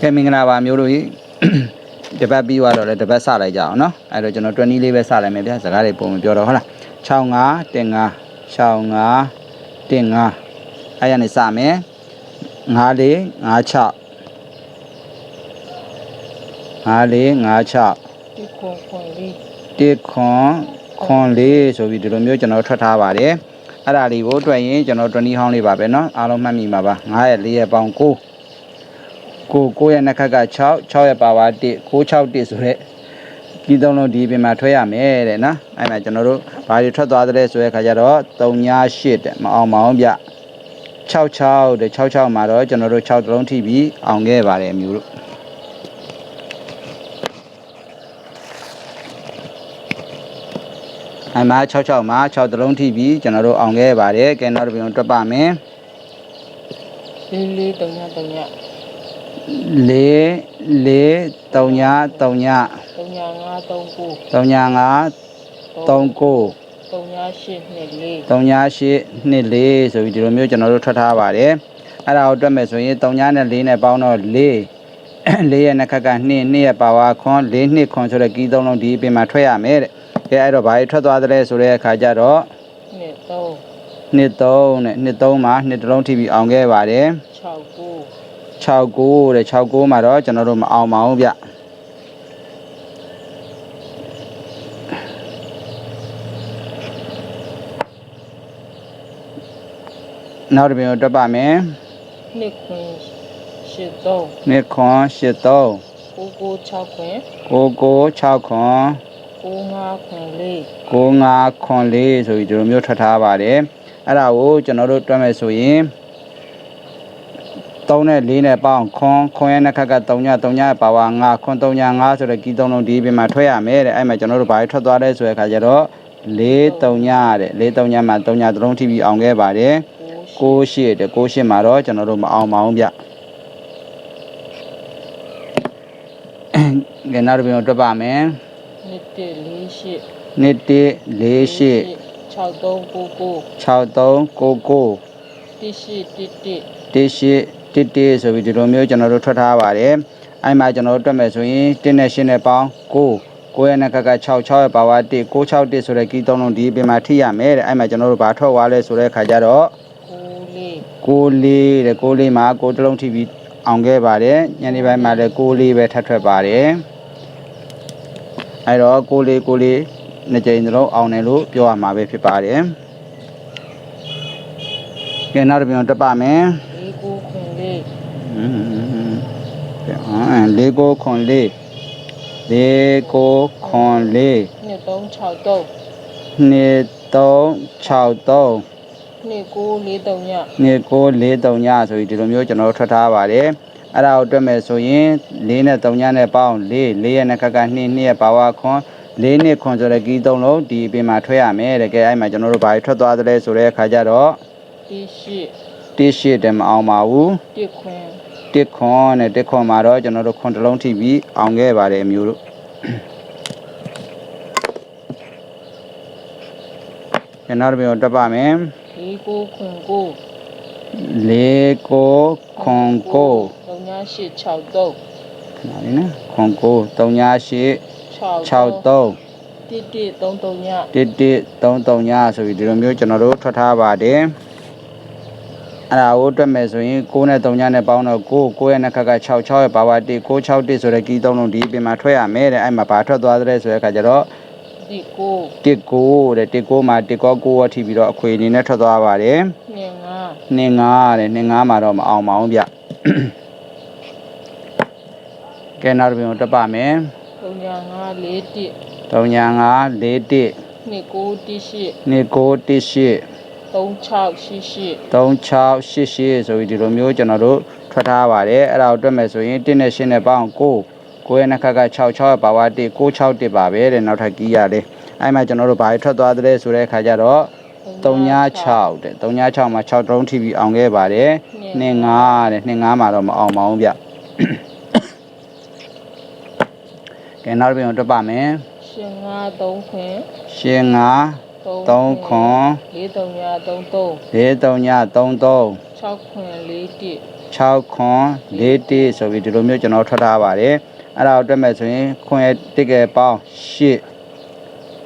ကဲမင်္ဂလာပါမျိုးတို့ကြီးတပတ်ပြီးသွားတော့လေတပတ်စလိုက်ကြအောင်နော်အဲ့တော့ကျွန်တော်20လေးပဲစလိုက်မယ်ဗျာစကားတွေပုံမပြောတော့ဟုတ်လား65တင်5 65တင်5အဲ့ရနေစမယ်5လေး56 5လေး56 ဒီခွန်ခွန်လေး တစ်ခွန်ခွန်လေးဆိုပြီးဒီလိုမျိုးကျွန်တော်ထွက်ထားပါတယ်အဲ့ဒါလေးကိုတွေ့ရင်ကျွန်တော်20ဟောင်းလေးပါပဲเนาะအားလုံးမှတ်မိမှာပါ9ရဲ့4ရဲ့ပေါင်း9 ကို9ရဲ့နှစ်ခက်က6 6ရဲ့ပါဝါ1 6 6 1ဆိုတဲ့ဒီသုံးလုံးဒီပြင်မှာထွက်ရမယ်တဲ့နော်အဲ့မှာကျွန်တော်တို့ဘာတွေထွက်သွားသလဲဆိုတဲ့ခါကျတော့3ည8တဲ့မအောင်မအောင်ဗျ66တဲ့66မှာတော့ကျွန်တော်တို့6တလုံးထိပြီးအောင်ခဲ့ပါတယ်အမျိုးတို့အမှ66မှာ6တလုံးထိပြီးကျွန်တော်တို့အောင်ခဲ့ပါတယ်ကဲနောက်တစ်ပြန်တွက်ပါမယ်လေးလေးတုံညတုံည 4 4 3 3တုံည5 3 9 3 5 3 9တုံည8 3 9 2 4 3 8 2 4ဆိုပြီးဒီလိုမျိုးကျွန်တော်တို့ထွက်ထားပါတယ်အဲ့ဒါကိုတွက်မယ်ဆိုရင်3ညနဲ့4နဲ့ပေါင်းတော့4 4ရဲ့နှစ်ခက်က2 2ရဲ့ပါဝါခွန်4 2ခွန်ဆိုတဲ့ကီးသုံးလုံးဒီအပြင်မှာထွက်ရမယ်တဲ့ကဲအဲ့တော့ဘာတွေထွက်သွားသလဲဆိုတဲ့အခါကျတော့နှစ်သုံးနှစ်3နဲ့နှစ်3မှာနှစ်တလုံးထိပြီးအောင်ခဲ့ပါတယ်6 9 69တဲ့69မှာတော့ကျွန်တော်တို့မအောင်ပါဘူးဗျနောက်တစ်ပြန်ကိုတွက်ပါမယ်နှစ်ခွန်ရှစ်သုံးနှစ်ခွန်83ကိုကို6ခွန်99 6ခွန်ကို5ခွန်လေး95ခွန်4ဆိုပြီးဒီလိုမျိုးထွက်ထားပါတယ်အဲ့ဒါကိုကျွန်တော်တို့တွက်မယ်ဆိုရင် 3နဲ့4နဲ့ပေါင်းခွန်ခွန်ရဲ့နှစ်ခက်က3ည3ညရဲ့ပါဝါ5ခွန်3ည5ဆိုတဲ့ကီးသုံးလုံးဒီပြင်မှာထွက်ရမယ်တဲ့အဲ့မှာကျွန်တော်တို့ဘာတွေထွက်သွားလဲဆိုတဲ့အခါကျတော့4 3ညတဲ့4 3ညမှာ3ညသလုံးထိပြီးအောင်ခဲ့ပါတယ်ကို6ရှိတဲ့6ရှိမှာတော့ကျွန်တော်တို့မအောင်ပါဘူးဗျကဲနောက်တစ်ပြန်တွက်ပါမယ်နှစ်တစ်လေးရှစ်နှစ်1 4ရှိ6 3 9 9 6399တစ်ရှစ် တစ်တစ်တစ်ရှိတစ်တစ်ဆိုပြီးဒီလိုမျိုးကျွန်တော်တို့ထွက်ထားပါတယ်အဲ့မှာကျွန်တော်တို့တွက်မယ်ဆိုရင်1နဲ့8နဲ့ပေါင်း9 9ရဲ့နှစ်ခက်က6 6ရဲ့ပါဝါ1 6 6 1ဆိုတဲ့ကီးသုံးလုံးဒီအပြင်မှာထိရမယ်တဲ့အဲ့မှာကျွန်တော်တို့ဘာထွက်သွားလဲဆိုတဲ့ခါကျတော့ကိုလေး6လေးတဲ့6လေးမှာ6တစ်လုံးထိပြီးအောင်ခဲ့ပါတယ်ညနေပိုင်းမှာလည်း6လေးပဲထပ်ထွက်ပါတယ်အဲ့တော့6လေး6လေးနှစ်ကြိမ်သလုံးအောင်တယ်လို့ပြောရမှာပဲဖြစ်ပါတယ်ကဲနောက်တစ်ပြန်တက်ပါမယ် လေးကိုခွန်လေး อืมကဲအာ လေးကိုခွန်လေးလေးကိုခွန်လေးနှစ်သုံး6သုံးနှစ်3 6 3နှစ်ကိုလေးတုံညနှစ်ကို4 3ညဆိုပြီးဒီလိုမျိုးကျွန်တော်တို့ထွက်ထားပါတယ်အဲ့ဒါကိုတွက်မယ်ဆိုရင်4နဲ့3ညနဲ့ပေါင်း4 4ရဲ့နှစ်ခက်က2 2ရဲ့ပါဝါခွန်၄နှစ်ခွန်ဆိုတဲ့ကီးသုံးလုံးဒီအပြင်မှာထွက်ရမယ်တကယ်အဲ့မှာကျွန်တော်တို့ဘာတွေထွက်သွားသလဲဆိုတဲ့အခါကျတော့တစ်ရှစ်တစ်ရှိတယ်မအောင်ပါဘူးတစ်ခွန် တစ်ခွန်နဲ့တစ်ခွန်မှာတော့ကျွန်တော်တို့ခွန်တစ်လုံးထိပြီးအောင်ခဲ့ပါတယ်အမျိုးတို့ကျွန်တော်တို့ပြန်တက်ပါမယ်လေးကိုခွန်ကိုလေးကိုခွန်ကိုတုံညရှစ်6သုံးခဏလေးနော်ခွန်ကို38 6 63တစ်တစ်သုံးတုံည1133ညဆိုပြီးဒီလိုမျိုးကျွန်တော်တို့ထွက်ထားပါတယ် အဲ့ဒါကိုတွက်မယ်ဆိုရင်6နဲ့3ညနဲ့ပေါင်းတော့6 6ရဲ့နှစ်ခါက6 6ရဲ့ပါဝါ1 6 6 1ဆိုတဲ့ကီးသုံးလုံးဒီပြင်မှာထွက်ရမယ်တဲ့အဲ့မှာဘာထွက်သွားတဲ့ဆိုတဲ့အခါကျတော့19 19တဲ့19မှာ19ကော9ဝထိပြီးတော့အခွေအနေနဲ့ထွက်သွားပါတယ်25 25တဲ့25မှာတော့မအောင်ပါဘူးဗျကဲနောက်တစ်ပြင်တက်ပါမယ်35 41 35 41 29 18 29 18 3688 3688ဆိုပြီးဒီလိုမျိုးကျွန်တော်တို့ထွက်ထားပါတယ်အဲ့ဒါကိုတွက်မယ်ဆိုရင်1နဲ့8နဲ့ပေါင်း9ကိုယ်ရဲ့နှခက်က66ရဲ့ပါဝါ1 661ပါပဲတဲ့နောက်ထပ်ကြီးရတယ်အဲ့မှာကျွန်တော်တို့ဘာတွေထွက်သွားသလဲဆိုတဲ့အခါကျတော့396တဲ့396မှာ6 drone ထိပြီးအောင်ခဲ့ပါတယ်25တဲ့25မှာတော့မအောင်ပါဘူးဗျကဲနောက်တစ်ပြန်တွက်ပါမယ်ရှင်5 3ခွင်ရှင်5 3ခွန်လေးတုံည33 4 3ည33 6ခွင်4တစ်6ခွန်4တိဆိုပြီးဒီလိုမျိုးကျွန်တော်ထွက်ထားပါတယ်အဲ့ဒါကိုတွက်မယ်ဆိုရင်ခွန်ရဲ့တစ်ကယ်ပေါင်း8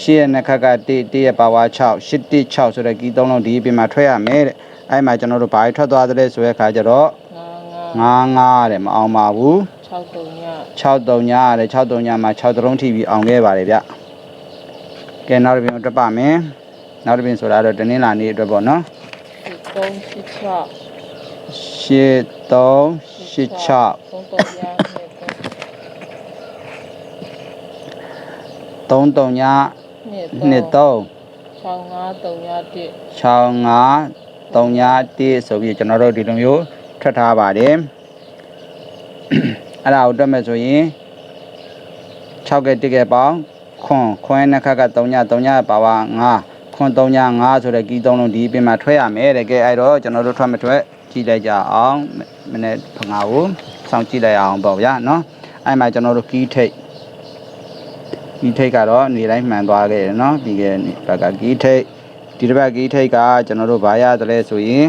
8ရဲ့နှစ်ခက်က1 1ရဲ့ပါဝါ6 8တိ6ဆိုတဲ့ကီးသုံးလုံးဒီအပြင်မှာထွက်ရမယ်တဲ့အဲ့မှာကျွန်တော်တို့ဘာတွေထွက်သွားသလဲဆိုတဲ့အခါကျတော့ငါငါ9 9တဲ့မအောင်ပါဘူး6တုံည6 3ညတဲ့6 3ညမှာ6သုံးထိပြီးအောင်ခဲ့ပါတယ်ဗျ ကဲနောက်တစ်ပြင်တွက်ပါမယ်နောက်တစ်ပြင်ဆိုတာတော့တင်းလာနေအတွက်ပေါ့နော်3 6 8 3 8 6 3တုံည3 3ညနှစ်2 3 6 5တုံည1 6 5 3ည1ဆိုပြီးကျွန်တော်တို့ဒီလိုမျိုးထွက်ထားပါတယ်အဲ့ဒါကိုတွက်မယ်ဆိုရင်6က1ကပေါင်း ခွန်ခွန်ရဲ့နှစ်ခက်က3ည3ညပါဝါ9ခွန်3ည9ဆိုတဲ့ကီးသုံးလုံးဒီအပြင်မှာထွက်ရမယ်တဲ့ကဲအဲ့တော့ကျွန်တော်တို့ထွက်မထွက်ကြည့်လိုက်ကြအောင်မနေ့ဖငါကိုစောင့်ကြည့်လိုက်အောင်ပေါ့ဗျာနော်အဲ့မှာကျွန်တော်တို့ကီးထိတ်ကီးထိတ်ကတော့နေတိုင်းမှန်သွားခဲ့တယ်နော်ပြီးခဲ့တဲ့ဘက်ကကီးထိတ်ဒီတစ်ဘက်ကီးထိတ်ကကျွန်တော်တို့ဘာရသလဲဆိုရင်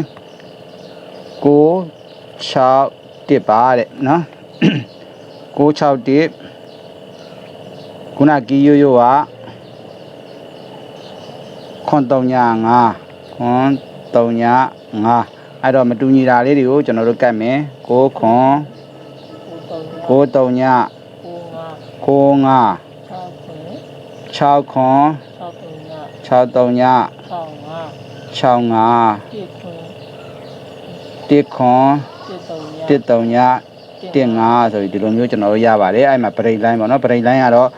6 6တစ်ပါတဲ့နော်6 6တစ် ခုနကီးရိုးရိုးကခွန်3ည5ခွန်3ည5အဲ့တော့မတူညီတာလေးတွေကိုကျွန်တော်တို့ကတ်မယ်6ခွန်9တုံည6 3ည9 6 5 5 6ခွန်6တုံည6 3ည6 5 6 5 1ခွင်1ခွန်1တုံည1 3ည1 5ဆိုပြီးဒီလိုမျိုးကျွန်တော်တို့ရပါတယ်အဲ့မှာပရိတ်လိုင်းပေါ့နော်ပရိတ်လိုင်းကတော့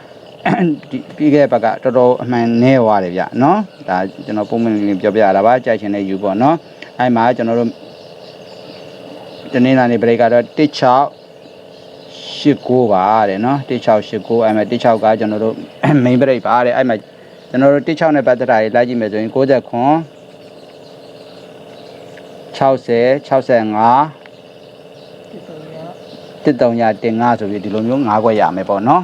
ဒီပြီးခဲ့တဲ့ဘက်ကတော်တော်အမှန်နဲသွားတယ်ဗျနော်ဒါကျွန်တော်ပုံမှန်လေးပြောပြရတာပါကြိုက်ချင်တဲ့ယူပေါ့နော်အဲ့မှာကျွန်တော်တို့ဒီနေ့လာနေပရိတ်ကတော့16 89ပါတဲ့နော်1689အဲ့မှာ16ကကျွန်တော်တို့ main ပရိတ်ပါတဲ့အဲ့မှာကျွန်တော်တို့16နဲ့ပတ်သက်တာတွေလိုက်ကြည့်မယ်ဆိုရင်60ခွန်60 65 1တုံညတစ်တုံညာတင်5ဆိုပြီးဒီလိုမျိုး5ခွက်ရမယ်ပေါ့နော်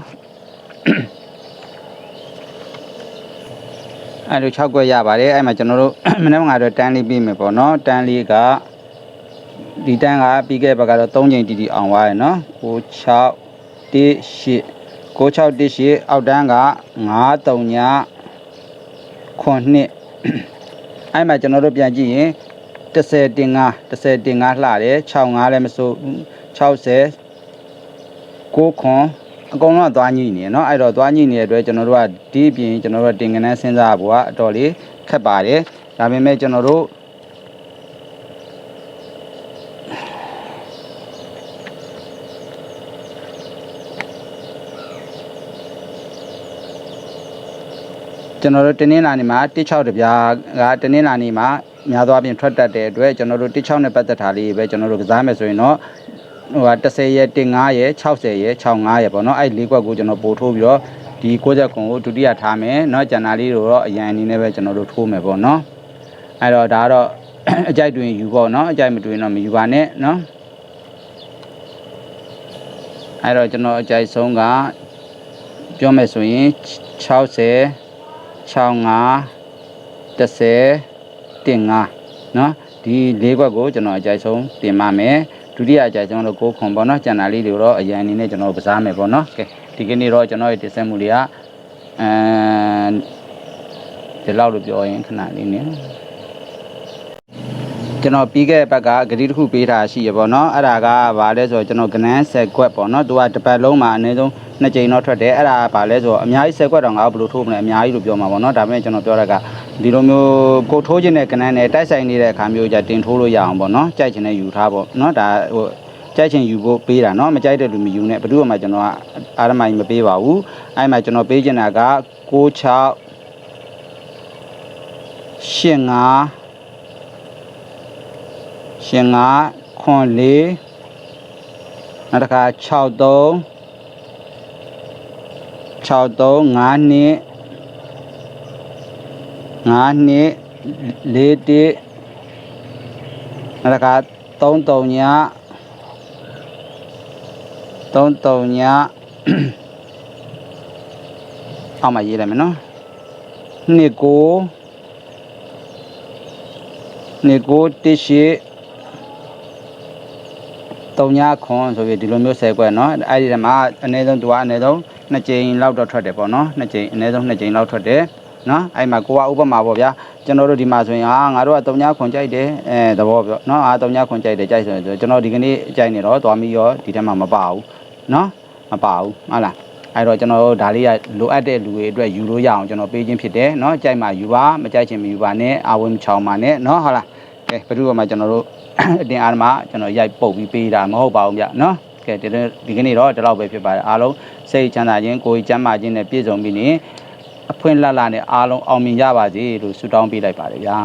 အဲ့လို6ခွက်ရပါတယ်အဲ့မှာကျွန်တော်တို့မနေ့ကကတော့တန်းလေးပြီးမယ်ပေါ့နော်တန်းလေးကဒီတန်းကပြီးခဲ့ဘက်ကတော့3ချိန်တီတီအောင်သွားရယ်နော်6 6 1 8 6 6 1 8အောက်တန်းက9တုံညာခွန်နှစ်အဲ့မှာကျွန်တော်တို့ပြန်ကြည့်ရင်10တင်5 10တင်5လှတယ်6 5လည်းမစိုး60ကိုခွန် အကုန်လုံးကသွားညိနေရနော်အဲ့တော့သွားညိနေတဲ့အတွက်ကျွန်တော်တို့ကဒီအပြင်ကျွန်တော်တို့တင်ကနန်းစဉ်းစားဖို့ကအတော်လေးခက်ပါတယ်ဒါပေမဲ့ကျွန်တော်တို့ကျွန်တော်တို့တင်းနှင်းလာနေမှာ16တပြားကတင်းနှင်းလာနေမှာများသောအားဖြင့်ထွက်တတ်တဲ့အတွက်ကျွန်တော်တို့16နဲ့ပတ်သက်တာလေးပဲကျွန်တော်တို့ကစားမယ်ဆိုရင်တော့ ဟိုက10ရက်15ရက်60ရက်65ရက်ပေါ့နော်အဲ့လေးကွက်ကိုကျွန်တော်ပို့ထိုးပြီးတော့ဒီ60ခွန်ကိုဒုတိယထားမယ်เนาะကျန်တာလေးတို့တော့အရန်အနေနဲ့ပဲကျွန်တော်တို့ထိုးမယ်ပေါ့နော်အဲ့တော့ဒါကတော့ အကြိုက်တွင်ယူပေါ့နော်အကြိုက်မတွင်တော့မယူပါနဲ့နော်အဲ့တော့ကျွန်တော်အကြိုက်ဆုံးကပြောမယ်ဆိုရင်60 65 10တင်5เนาะဒီလေးကွက်ကိုကျွန်တော်အကြိုက်ဆုံးတင်ပါမယ် ဒုတိယအကြိုက်ကျွန်တော်တို့ကိုခွန်ပေါ့နော်ကျန်တာလေးတွေတော့အရင်အနေနဲ့ကျွန်တော်တို့ကစားမယ်ပေါ့နော်ကဲဒီကနေ့တော့ကျွန်တော်ရဲ့တင်ဆက်မှုတွေကအဲဒီလောက်လို့ပြောရင်ခဏလေးနေ ကျွန်တော်ပြီးခဲ့တဲ့ဘက်ကဂတိတစ်ခုပေးထားရှိရပေါ့နော်အဲ့ဒါကဘာလဲဆိုတော့ကျွန်တော်ကနန်းဆက်ကွက်ပေါ့နော်သူကတစ်ပတ်လုံးမှာအနည်းဆုံးနှစ်ကြိမ်တော့ထွက်တယ်အဲ့ဒါကဘာလဲဆိုတော့အများကြီးဆက်ကွက်တော့ငါဘယ်လိုထိုးမလဲအများကြီးလို့ပြောမှာပေါ့နော်ဒါပေမဲ့ကျွန်တော်ပြောရတာကဒီလိုမျိုးကိုထိုးခြင်းတဲ့ကနန်းနဲ့တိုက်ဆိုင်နေတဲ့အခါမျိုးじゃတင်ထိုးလို့ရအောင်ပေါ့နော်ကြိုက်ချင်တဲ့ယူထားပေါ့နော်ဒါဟိုကြိုက်ချင်ယူဖို့ပေးတာเนาะမကြိုက်တဲ့လူမယူနဲ့ဘယ်သူမှကျွန်တော်ကအာရမိုင်းမပေးပါဘူးအဲ့မှာကျွန်တော်ပေးချင်တာက66 ရှင်ငါ ရှင်ငါခွန်လေးနောက်တစ်ခါ63 63 5နှစ်5နှစ်4တစ်နောက်တစ်ခါ33ည33ညအောက်မှာရေးလိုက်မယ်နော်နှစ်ကိုနေကိုတစ်ရှိ တုံညာခွန်ဆိုပြီးဒီလိုမျိုး10ခွက်เนาะအဲ့ဒီထဲမှာအနည်းဆုံးသူကအနည်းဆုံး2ကြိမ်လောက်တော့ထွက်တယ်ပေါ့နော်2ကြိမ်အနည်းဆုံး2ကြိမ်လောက်ထွက်တယ်နော်အဲ့မှာကိုကဥပမာပေါ့ဗျာကျွန်တော်တို့ဒီမှာဆိုရင်ဟာငါတို့ကတုံညာခွန်ကြိုက်တယ်အဲသဘောပြောနော်အာတုံညာခွန်ကြိုက်တယ်ကြိုက်ဆိုရင်ကျွန်တော်ဒီကနေ့ကြိုက်နေတော့သွားပြီးရောဒီထဲမှာမပါဘူးနော်မပါဘူးဟုတ်လားအဲ့တော့ကျွန်တော်တို့ဒါလေးကလိုအပ်တဲ့လူတွေအတွက်ယူလို့ရအောင်ကျွန်တော်ပေးခြင်းဖြစ်တယ်เนาะကြိုက်မှယူပါမကြိုက်ချင်မယူပါနဲ့အာဝင်မချောင်ပါနဲ့เนาะဟုတ်လားကဲဘယ်သူမှကျွန်တော်တို့ အတင်အားမှာကျွန်တော်ရိုက်ပုတ်ပြီးပေးတာမဟုတ်ပါဘူးဗျနော်ကဲဒီဒီကနေ့တော့ဒီလောက်ပဲဖြစ်ပါတယ်အားလုံးစိတ်ချမ်းသာခြင်းကိုယ်ကြီးကျန်းမာခြင်းနဲ့ပြည့်စုံပြီးနေအဖွင့်လှလှနဲ့အားလုံးအောင်မြင်ကြပါစေလို့ဆုတောင်းပေးလိုက်ပါတယ်ဗျာ